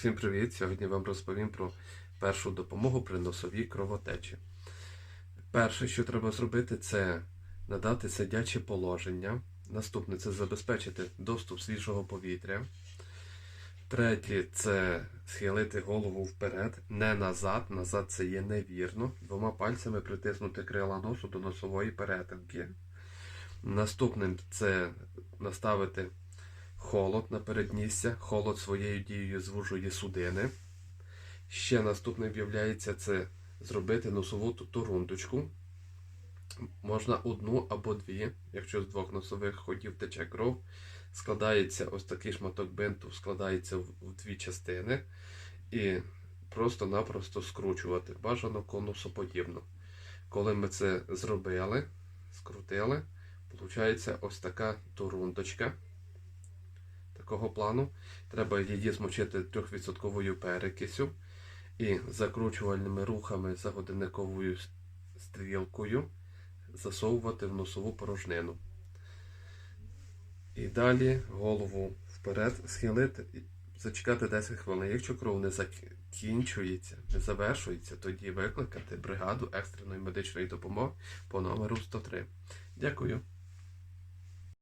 Всім привіт! Сьогодні вам розповім про першу допомогу при носовій кровотечі. Перше, що треба зробити, це надати сидяче положення. Наступне це забезпечити доступ свіжого повітря. Третє це схилити голову вперед, не назад. Назад це є невірно. Двома пальцями притиснути крила носу до носової перетинки. Наступним це наставити холод на переднісся. Холод своєю дією звужує судини. Ще наступним виявляється це зробити носову турундочку. Можна одну або дві, якщо з двох носових ходів тече кров. Складається ось такий шматок бинту, складається в, дві частини і просто-напросто скручувати. Бажано конусоподібно. Коли ми це зробили, скрутили, виходить ось така турундочка такого плану. Треба її змочити 3% перекисю і закручувальними рухами за годинниковою стрілкою засовувати в носову порожнину. І далі голову вперед схилити, і зачекати 10 хвилин. Якщо кров не закінчується, не завершується, тоді викликати бригаду екстреної медичної допомоги по номеру 103. Дякую.